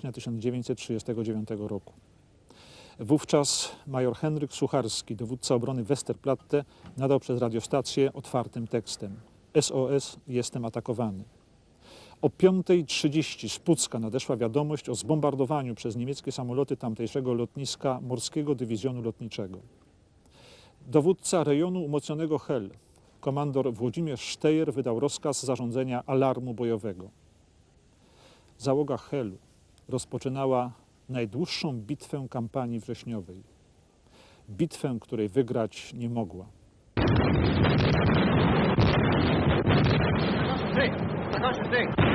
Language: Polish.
stycznia 1939 roku. Wówczas major Henryk Sucharski, dowódca obrony Westerplatte, nadał przez radiostację otwartym tekstem SOS, jestem atakowany. O 5.30 z Pucka nadeszła wiadomość o zbombardowaniu przez niemieckie samoloty tamtejszego lotniska Morskiego Dywizjonu Lotniczego. Dowódca rejonu umocnionego Hel, komandor Włodzimierz Sztejer wydał rozkaz zarządzenia alarmu bojowego. Załoga Helu rozpoczynała najdłuższą bitwę kampanii wrześniowej. Bitwę, której wygrać nie mogła. Zakończmy stryk!